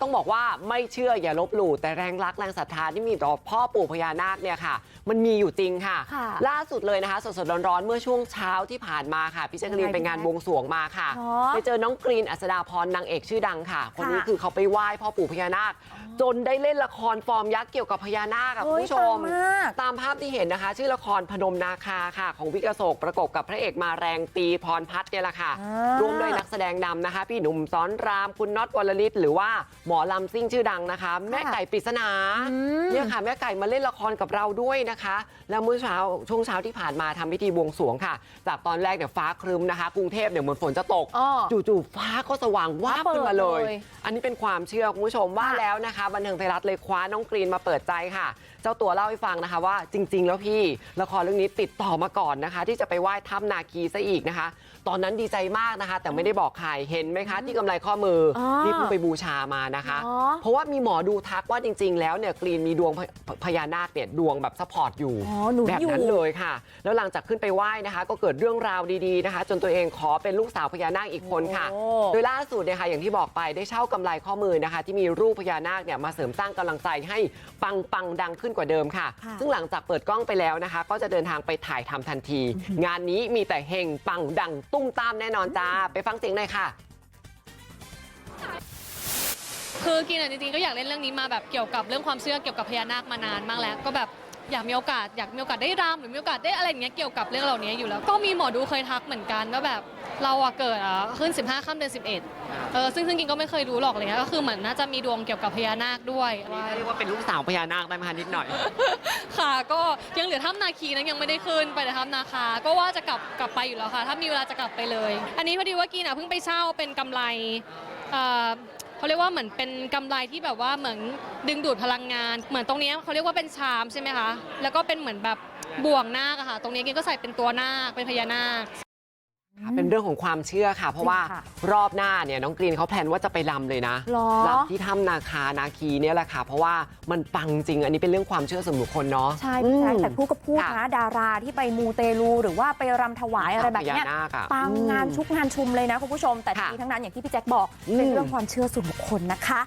ต้องบอกว่าไม่เชื่ออย่าลบหลู่แต่แรงรักแรงศรัทธาที่มีต่อพ่อปู่พญานาคเนี่ยค่ะ มันมีอยู่จริงค่ะค่ะล่าสุดเลยนะคะ สดๆร้อนๆเมื่อช่วงเช้าที่ผ่านมาค่ะพี่แจ๊กกะรีนยังไงไปงานบวงสรวงมาค่ะเนาะไปเจอน้องกรีนอัศดาพรนางเอกชื่อดังค่ะ คนนี้ค่ะคือเขาไปไหว้พ่อปู่พญานาค จนได้เล่นละครฟอร์มยักษ์เกี่ยวกับพญานาคอะคุณเฮ้ยผู้ชมปังมากตามภาพที่เห็นนะคะ ชื่อละครพนมนาคาค่ะ ของวิกโศกประกบกับพระเอกมาแรงปีพรพัฒน์เนี่ยแหละค่ะอ่าร่วมด้วยนักแสดงนำนะคะ พี่หนุ่มสอนรามคุณน็อตวรลิศหรือว่าหมอลำซิ่งชื่อดังนะคะแม่ไก่ปริศนาอืมเนี่ยค่ะแม่ไก่มาเล่นละครกับเราด้วยนะคะแล้วเมื่อเช้าช่วงเช้าที่ผ่านมาทำพิธีบวงสรวงค่ะ จากตอนแรกเนี่ยฟ้าครึมนะคะ กรุงเทพเนี่ยเหมือนฝนจะตกอ้อจู่ๆฟ้าก็สว่างวาบขึ้นมาเลยเปิดเลยอันนี้เป็นความเชื่อคุณผู้ชมว่าค่ะแล้วนะคะบันเทิงไทยรัฐเลยคว้าน้องกรีนมาเปิดใจค่ะ เจ้าตัวเล่าให้ฟังนะคะว่าจริง ๆ แล้วพี่ละครเรื่องนี้ติดต่อมาก่อนนะคะ ที่จะไปไหว้ถ้ำนาคีซะอีกนะคะ ตอนนั้นดีใจมากนะคะ แต่ไม่ได้บอกใครเห็นไหมคะ ที่กำไรข้อมือออนี่เพิ่งไปบูชามานะคะอ๋อเพราะว่ามีหมอดูทักว่าจริง ๆ แล้วเนี่ยกรีนมีดวงพพญานาคเนี่ยดวงแบบซัพพอร์ตอยู่อ๋อหนุนแบบอยู่นั้นเลยค่ะ แล้วหลังจากขึ้นไปไหว้นะคะ ก็เกิดเรื่องราวดีๆนะคะ จนตัวเองขอเป็นลูกสาวพญานาคอีกคนค่ะโอ้โดยล่าสุดเนี่ยค่ะอย่างที่บอกไปได้เช่ากำไรข้อมือนะคะ ที่มีรูปพญานาคเนี่ยมาเสริมสร้างกำลังใจให้ปังปังๆดังขึ้นกว่าเดิมค่ะค่ะ ซึ่งหลังจากเปิดกล้องไปแล้วนะคะ ก็จะเดินทางไปถ่ายทำทันที งานนี้มีแต่เฮงปังดังตุ้มตามแน่นอนจ้าไปฟังเสียงหน่อยค่ะคือกินอะจริงๆก็อยากเล่นเรื่องนี้มาแบบเกี่ยวกับเรื่องความเชื่อเกี่ยวกับพญานาคมานานมากแล้ว ก็แบบอยากมีโอกาสอยากมีโอกาสได้รำหรือมีโอกาสได้อะไรอย่างเงี้ยเกี่ยวกับเรื่องเหล่านี้อยู่แล้ว ก็มีหมอดูเคยทักเหมือนกันว่าแบบ เราอะเกิดอะขึ้น 15ค่ำเดือน11เออซึ่งซึ่งกินก็ไม่เคยรู้หรอกอะไรเงี้ยก็คือเหมือนน่าจะมีดวงเกี่ยวกับพญานาคด้วยเรียกว่าเป็นลูกสาวพญานาคได้ไหมคะนิดหน่อย ค่ะ ก็ยังเหลือถ้ำนาคีนั้นยังไม่ได้ขึ้นไปแต่ถ้ำนาคา ก็ว่าจะกลับกลับไปอยู่แล้วค่ะ ถ้ามีเวลาจะกลับไปเลย อันนี้พอดีว่ากินอะเพิ่งไปเช่าเป็นกำไรเอ่อเขาเรียกว่าเหมือนเป็นกำไรที่แบบว่าเหมือนดึงดูดพลังงาน เหมือนตรงเนี้ยเขาเรียกว่าเป็นชามใช่ไหมคะแล้วก็เป็นเหมือนแบบบ่วงนาคอะค่ะ ตรงนี้กินก็ใส่เป็นตัวนาคเป็นพญานาค เป็นเรื่องของความเชื่อค่ะ เพราะว่าจริงค่ะรอบหน้าเนี่ยน้องกรีนเขาแพลนว่าจะไปลำเลยนะหรอลำที่ถ้ำนาคานาคีเนี่ยแหละค่ะ เพราะว่ามันปังจริง อันนี้เป็นเรื่องความเชื่อส่วนบุคคลเนาะใช่พี่แจ๊คอืมแต่พูดก็พูดค่ะนะดาราที่ไปมูเตลูหรือว่าไปรำถวายอะไรแบบเนี้ยพญานาคอะปังอืมงานชุกงานชุมเลยนะคุณผู้ชมแต่ค่ะทีนี้ทั้งนั้นอย่างที่พี่แจ๊คบอกอืมเป็นเรื่องความเชื่อส่วนบุคคลนะคะ